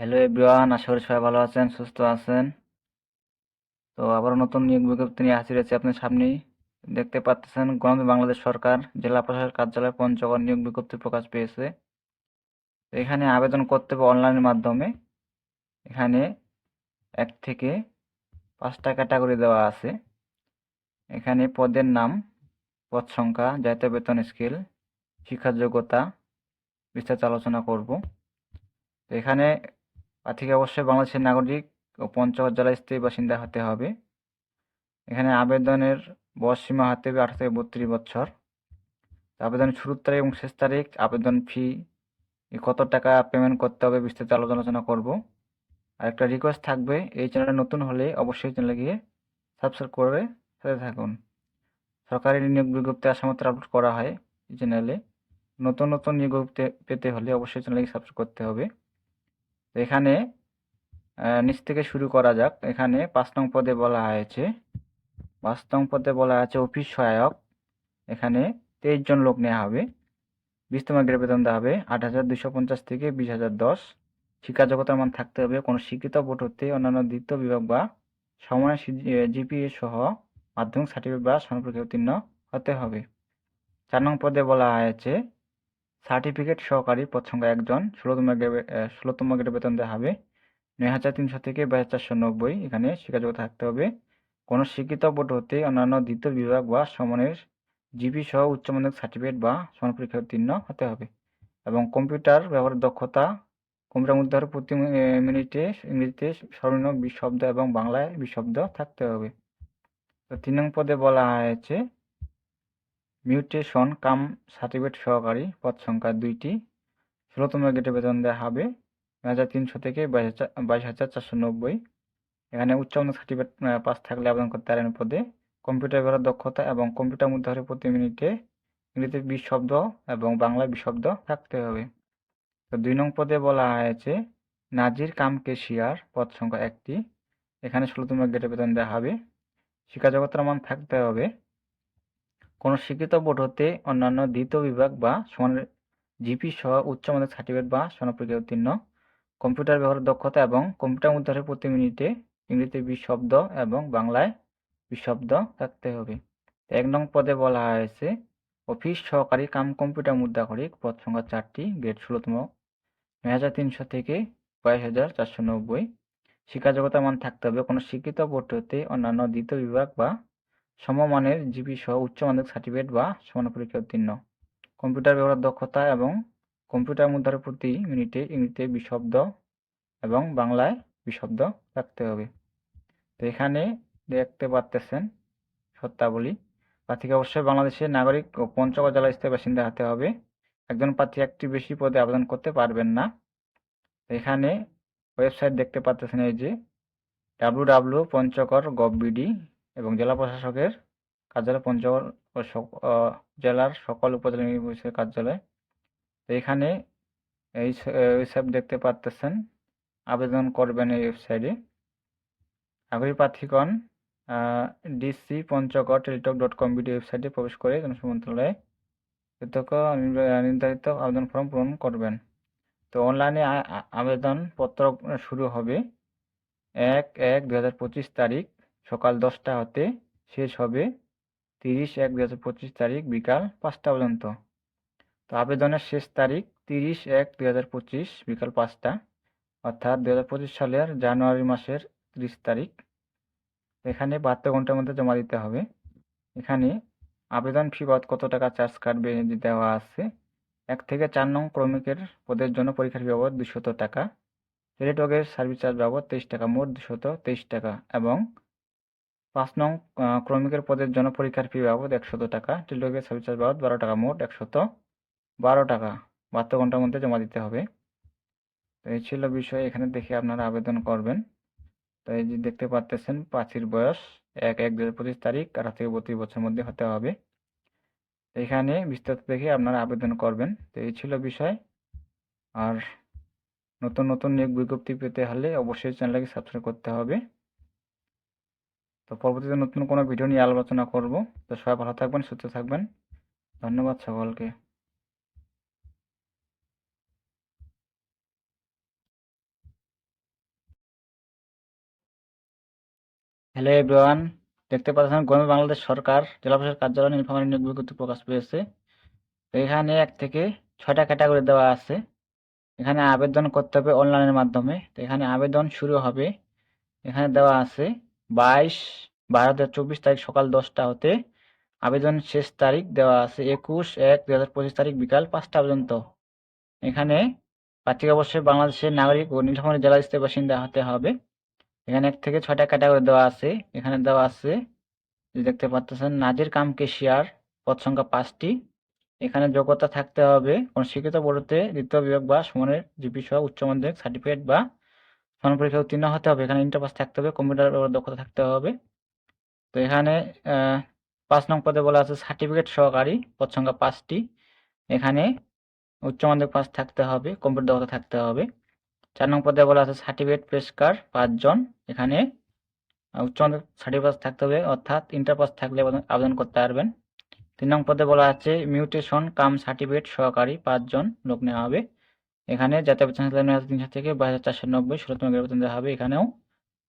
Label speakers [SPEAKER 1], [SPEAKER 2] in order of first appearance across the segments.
[SPEAKER 1] Hello everyone আশা করি সবাই ভালো আছেন, সুস্থ আছেন। তো আবার নতুন নিয়োগ বিজ্ঞপ্তি নিয়ে হাজির হয়েছে আপনার সামনেই। দেখতে পাচ্ছেন গণতন্ত্র বাংলাদেশ সরকার, জেলা প্রশাসক কার্যালয় পঞ্চগড় নিয়োগ বিজ্ঞপ্তি প্রকাশ পেয়েছে। তো এখানে আবেদন করতে হবে অনলাইনের মাধ্যমে। এখানে এক থেকে পাঁচটা ক্যাটাগরি দেওয়া আছে। এখানে পদের নাম, পদ সংখ্যা, জাতীয় বেতন স্কেল, শিক্ষার যোগ্যতা, বিস্তারিত আলোচনা করব। এখানে প্রার্থীকে অবশ্যই বাংলাদেশের নাগরিক ও পঞ্চগড় জেলার স্থায়ী বাসিন্দা হতে হবে। এখানে আবেদনের বয়স সীমা হতে হবে আঠারো থেকে বত্রিশ বছর। আবেদনের শুরুর তারিখ এবং শেষ তারিখ, আবেদন ফি কত টাকা পেমেন্ট করতে হবে বিস্তারিত আলোচনা করব। আর একটা রিকোয়েস্ট থাকবে, এই চ্যানেলে নতুন হলে অবশ্যই চ্যানেলে গিয়ে সাবস্ক্রাইব করে সাথে থাকুন। সরকারি নিয়োগ বিজ্ঞপ্তি আসামত্র আপলোড করা হয় এই চ্যানেলে। নতুন নতুন নিয়োগ পেতে হলে অবশ্যই চ্যানেলকে সাবস্ক্রাইব করতে হবে। এখানে নিচ থেকে শুরু করা যাক। এখানে পাঁচ নং পদে বলা হয়েছে। পাঁচ নং পদে বলা আছে অফিস সহায়ক। এখানে তেইশ জন লোক নেওয়া হবে। বিশতম গ্রেড বেতন দেওয়া হবে। আট হাজার দুশো পঞ্চাশ থেকে বিশ হাজার দশ। শিক্ষা জগতের মান থাকতে হবে। কোনো শিক্ষিত বোর্ড হতে অন্যান্য দ্বিতীয় বিভাগ বা সমানের জিপিএ সহ মাধ্যমিক সার্টিফিকেট বা সনপরীক্ষা উত্তীর্ণ হতে হবে। চার নং পদে বলা হয়েছে সার্টিফিকেট সহকারী পদ সংখ্যা একজন, ষোলোতম ষোলোতম গ্রেড বেতন দেওয়া হবে। নয় হাজার তিনশো থেকে বাইশ চারশো নব্বই এখানে শিক্ষাযোগ্য থাকতে হবে। কোনো শিক্ষিত বোর্ড হতে অন্যান্য দ্বিতীয় বিভাগ বা সমানের জিপি সহ উচ্চ মাধ্যমিক সার্টিফিকেট বা সমান পরীক্ষা উত্তীর্ণ হতে হবে এবং কম্পিউটার ব্যবহারের দক্ষতা, কম্পিউটার মধ্যে প্রতি মিনিটে ইংরেজিতে সর্বনিম্ন বিশ শব্দ এবং বাংলায় বিশ শব্দ থাকতে হবে। তো তিন নং পদে বলা হয়েছে মিউটেশন কাম সার্টিফিকেট সহকারী পদ সংখ্যা দুইটি। ষোলোতম গ্রেডে বেতন দেওয়া হবে নয় হাজার তিনশো থেকে বাইশ হাজার চারশো নব্বই। এখানে উচ্চ মাধ্যমিক সার্টিফিকেট পাস থাকলে আবেদন করতে পারেন পদে। কম্পিউটার ব্যবহারের দক্ষতা এবং কম্পিউটার মধ্যে হরে প্রতি মিনিটে ইংরেজিতে বিশ শব্দ এবং বাংলায় বিশ শব্দ থাকতে হবে। তো দুই নং পদে বলা হয়েছে, নাজির কাম কেশিয়ার পদ সংখ্যা একটি। এখানে ষোলোতম গ্রেডে বেতন দেওয়া হবে। শিক্ষা জগতের মান থাকতে হবে। কোনো শিক্ষিত বোর্ড হতে অন্যান্য দ্বিতীয় বিভাগ বা সমানের জিপি সহ উচ্চ মাধ্যমিক সার্টিফিকেট বা সনপরীক্ষা উত্তীর্ণ। কম্পিউটার ব্যবহারের দক্ষতা এবং কম্পিউটার মধ্যে প্রতি মিনিটে ইংরেজিতে বিশ শব্দ এবং বাংলায় বিশ শব্দ থাকতে হবে। এক নং পদে বলা হয়েছে, অফিস সহকারী কাম কম্পিউটার মুদ্রা মুদ্রাক্ষরিক পদ সংখ্যা চারটি, গ্রেড ষোলোতম, নয় হাজার তিনশো থেকে বাইশ হাজার চারশো নব্বই। শিক্ষা জগতের মান থাকতে হবে, কোনো শিক্ষিত বোর্ড হতে অন্যান্য দ্বিতীয় বিভাগ বা সমমানের জিপি সহ উচ্চ মাধ্যমিক সার্টিফিকেট বা সমান পরীক্ষা উত্তীর্ণ। কম্পিউটার ব্যবহার দক্ষতা এবং কম্পিউটার মুদ্রার প্রতি মিনিটে ইংরেজিতে বিশব্দ এবং বাংলায় বিশ রাখতে হবে। তো এখানে দেখতে পারতেছেন সত্যাবলী প্রার্থীকে অবশ্যই বাংলাদেশের নাগরিক ও পঞ্চগড় জেলা স্থায়ী বাসিন্দা হতে হবে। একজন প্রার্থী একটি বেশি পদে আবেদন করতে পারবেন না। এখানে ওয়েবসাইট দেখতে পাচ্ছেন এই যে W W Panchagarh gov BD এবং জেলা প্রশাসকের কার্যালয়, পঞ্চগড় ও জেলার সকল উপজেলা পরিষদের কার্যালয়। তো এখানে এই ওয়েবসাইট দেখতে পাচ্ছেন আবেদন করবেন এই ওয়েবসাইটে আগ্রহী প্রার্থীগণ DC Panchagarh Teletalk dot com BD ওয়েবসাইটে প্রবেশ করে জনসংখ্যা মন্ত্রণালয়ে নির্ধারিত আবেদন ফর্ম পূরণ করবেন। তো অনলাইনে আবেদনপত্র শুরু হবে এক এক দু তারিখ সকাল দশটা হতে শেষ হবে তিরিশ এক দু হাজার পঁচিশ তারিখ বিকাল পাঁচটা পর্যন্ত। তো আবেদনের শেষ তারিখ তিরিশ এক দু হাজার পঁচিশ বিকাল পাঁচটা, অর্থাৎ দু হাজার পঁচিশ সালের জানুয়ারি মাসের ত্রিশ তারিখ। এখানে বাহাত্তর ঘণ্টার মধ্যে জমা দিতে হবে। এখানে আবেদন ফি বাবদ কত টাকা চার্জ কাটবে দেওয়া আছে। এক থেকে চার নং ক্রমিকের পদের জন্য পরীক্ষার বাবদ দুশত টাকা। টেলিটকের সার্ভিস চার্জ বাবদ তেইশ টাকা, মোট দুশত তেইশ টাকা এবং পাঁচ নং ক্রমিকের পদের জন্য পরীক্ষার ফি বাবদ একশত টাকা টেলিটকের সার্ভিস চার্জ বাবদ বারো টাকা, মোট একশত বারো টাকা। বাহাত্তর ঘণ্টার মধ্যে জমা দিতে হবে। তো এই ছিল বিষয়, এখানে দেখে আপনারা আবেদন করবেন। তো এই যে দেখতে পাচ্তেছেন প্রার্থীর বয়স এক এক দু পঁচিশ তারিখ আঠারো থেকে বত্রিশ বছরের মধ্যে হতে হবে। এখানে বিস্তারিত দেখে আপনারা আবেদন করবেন। তো এই ছিল বিষয়। আর নতুন নতুন নিয়োগ বিজ্ঞপ্তি পেতে হলে অবশ্যই চ্যানেলটাকে সাবস্ক্রাইব করতে হবে। তো পরবর্তীতে নতুন কোনো ভিডিও নিয়ে আলোচনা করব। তো সবাই ভালো থাকবেন, সুস্থ থাকবেন। ধন্যবাদ সকলকে। হ্যালো এভরিওয়ান দেখতে পাচ্ছেন গণ বাংলাদেশ সরকার, জেলা প্রশাসন কার্যালয়, নীলফামারী নিয়োগ বিজ্ঞপ্তি প্রকাশ পেয়েছে। এখানে এক থেকে ছয়টা ক্যাটাগরি দেওয়া আছে। এখানে আবেদন করতে হবে অনলাইনের মাধ্যমে। তো এখানে আবেদন শুরু হবে। এখানে দেওয়া আছে বাইশ, বারো দু চব্বিশ তারিখ সকাল দশটা হতে আবেদন শেষ তারিখ দেওয়া আছে একুশ এক দু হাজার পঁচিশ তারিখ বিকাল পাঁচটা পর্যন্ত। এখানে প্রার্থীকে অবশ্যই বাংলাদেশের নাগরিক ও নীলফামারী জেলার স্থায়ী বাসিন্দা হতে হবে। এখানে এক থেকে ছয়টা ক্যাটাগরি দেওয়া আছে। এখানে দেওয়া আছে দেখতে পাচ্ছেন নাজির কাম কেশিয়ার পদ সংখ্যা পাঁচটি। এখানে যোগ্যতা থাকতে হবে। কোন শিক্ষিত বোর্ডতে দ্বিতীয় বিভাগ বা সমানের জিপি সহ উচ্চ মাধ্যমিক সার্টিফিকেট বা সমান পরীক্ষা উত্তীর্ণ হতে হবে। এখানে ইন্টার পাস থাকতে হবে কম্পিউটার ব্যবহার দক্ষতা থাকতে হবে। তো এখানে পাঁচ নং পদে বলা আছে সার্টিফিকেট সহকারী, পদ সংখ্যা পাঁচটি। এখানে উচ্চ মাধ্যমিক পাস থাকতে হবে কম্পিউটার দক্ষতা থাকতে হবে। চার নং পদে বলা আছে সার্টিফিকেট পেশকার পাঁচজন। এখানে উচ্চ মাধ্যমিক সার্টিফিকেট থাকতে হবে, অর্থাৎ ইন্টার পাস থাকলে আবেদন করতে পারবেন। তিন নং পদে বলা আছে মিউটেশন কাম সার্টিফিকেট সহকারী পাঁচজন লোক নেওয়া হবে। এখানে জাতীয় বেতন তিনশো থেকে বাইশ হাজার চারশো নব্বই ষোলোতম গ্রেড দেওয়া হবে। এখানেও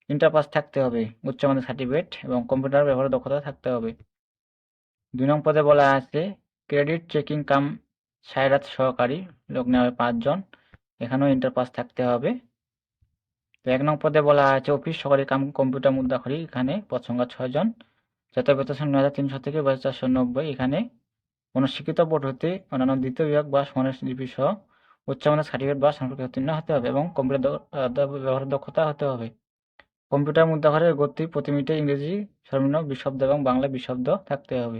[SPEAKER 1] ইন্টার পাস থাকতে হবে, উচ্চ মাধ্যমিক সার্টিফিকেট এবং কম্পিউটার ব্যবহারের দক্ষতা থাকতে হবে। দুই নং পদে বলা আছে ক্রেডিট চেকিং কাম সাইরাত সহকারী, লোক নেওয়া হবে পাঁচজন। এখানেও ইন্টার পাস থাকতে হবে। তো এক নং পদে বলা আছে অফিস সহকারী কাম কম্পিউটার মুদ্রাখরি এখানে পদ সংখ্যা ছয়জন। জাতীয় বেতন নয় হাজার তিনশো থেকে বাইশ চারশো নব্বই, এখানে কোনো শিক্ষিত হতে অন্যান্য দ্বিতীয় বিভাগ বা সমানের সহ উচ্চমানের সার্টিফিকেট বা সম্পর্কে উত্তীর্ণ হতে হবে এবং কম্পিউটার ব্যবহারের দক্ষতা হতে হবে। কম্পিউটার মুদ্রাঘরের গতি প্রতি মিনিটে ইংরেজি, সর্বনিম্ন বিশ শব্দ এবং বাংলা বিশ শব্দ থাকতে হবে।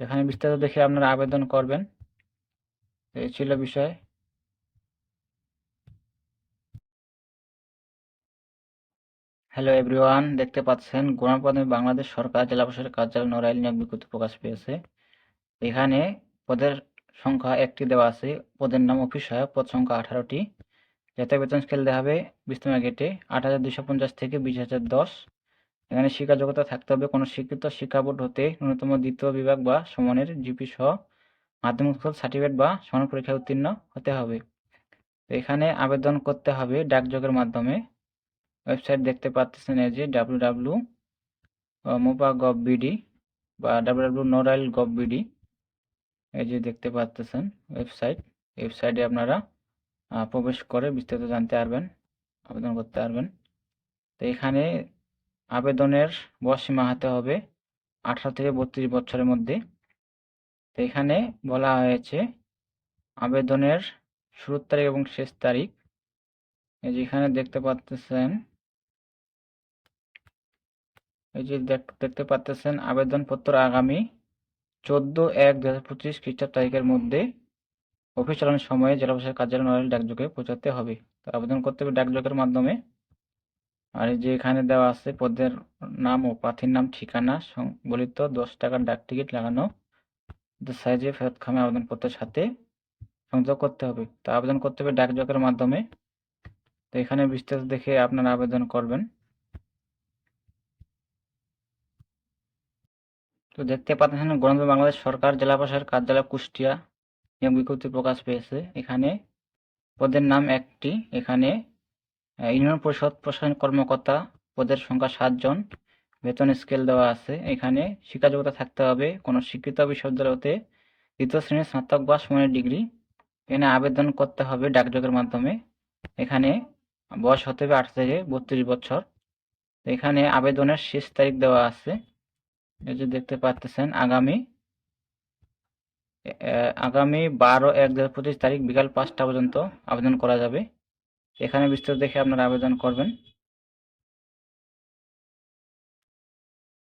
[SPEAKER 1] এখানে বিস্তারিত দেখে আপনারা আবেদন করবেন। এই ছিল বিষয়। হ্যালো এভরিওয়ান দেখতে পাচ্ছেন গণপ্রধান বাংলাদেশ সরকার জেলা প্রশাসকের কার্যালয় নড়াইল নিয়োগ বিজ্ঞপ্তি প্রকাশ পেয়েছে। এখানে পদের সংখ্যা একটি দেওয়া আছে। পদের নাম অফিস সহায়ক, পদ সংখ্যা আঠারোটি। জাতীয় বেতন স্কেল দেওয়া হবে বিস্তৃত গেটে আট হাজার দুশো পঞ্চাশ থেকে বিশ হাজার দশ। এখানে শিক্ষা যোগ্যতা থাকতে হবে। কোনো স্বীকৃত শিক্ষা বোর্ড হতে ন্যূনতম দ্বিতীয় বিভাগ বা সমানের জিপি সহ মাধ্যমিক সার্টিফিকেট বা সমান পরীক্ষায় উত্তীর্ণ হতে হবে। তো এখানে আবেদন করতে হবে ডাকযোগের মাধ্যমে। ওয়েবসাইট দেখতে পাচ্ছেন এই যে W W MOPA gov BD বা W W Narail gov BD. এই যে দেখতে পাচ্ছেন ওয়েবসাইট ওয়েবসাইটে আপনারা প্রবেশ করে বিস্তারিত জানতে পারবেন, আবেদন করতে পারবেন। তো এখানে আবেদনের বয়স সীমা হতে হবে আঠারো থেকে বত্রিশ বছরের মধ্যে। তো এখানে বলা হয়েছে আবেদনের শুরুর তারিখ এবং শেষ তারিখ। এই যে এখানে দেখতে পাচ্ছেন এই যে দেখ- দেখতে পাচ্ছেন আবেদনপত্র আগামী চোদ্দ এক দু হাজার পঁচিশ খ্রিস্টাব্দ তারিখের মধ্যে অফিস চালানোর সময়ে জেলা প্রশাসক কার্যালয় নড়াইল ডাকযোগে পৌঁছাতে হবে। তো আবেদন করতে হবে ডাকযোগের মাধ্যমে। আর যে এখানে দেওয়া আছে পদের নাম ও প্রার্থীর নাম, ঠিকানা, সংবলিত দশ টাকার ডাক টিকিট লাগানো সাইজে ফেরত খামে আবেদন আবেদনপত্রের সাথে সংযোগ করতে হবে। তো আবেদন করতে হবে ডাকযোগের মাধ্যমে। তো এখানে বিস্তারিত দেখে আপনারা আবেদন করবেন। তো দেখতে পাচ্ছেন গণতন্ত্র বাংলাদেশ সরকার, জেলা প্রশাসকের কার্যালয়, কুষ্টিয়া নিয়োগ বিজ্ঞপ্তি প্রকাশ পেয়েছে। এখানে পদের নাম একটি। এখানে ইউনিয়ন পরিষদ প্রশাসন কর্মকর্তা পদের সংখ্যা সাতজন বেতন স্কেল দেওয়া আছে। এখানে শিক্ষা যোগ্যতা থাকতে হবে। কোনো শিক্ষিত বিশ্ববিদ্যালয় হতে দ্বিতীয় শ্রেণির স্নাতক বা সমানের ডিগ্রি এখানে আবেদন করতে হবে ডাকযোগের মাধ্যমে। এখানে বয়স হতে হবে আঠারো থেকে বত্রিশ বছর। এখানে আবেদনের শেষ তারিখ দেওয়া আছে। এই যে দেখতে পাচ্ছেন, আগামী আগামী বারো এক দু পঁচিশ তারিখ বিকাল পাঁচটা পর্যন্ত আবেদন করা যাবে। এখানে বিস্তারিত দেখে আপনারা আবেদন করবেন।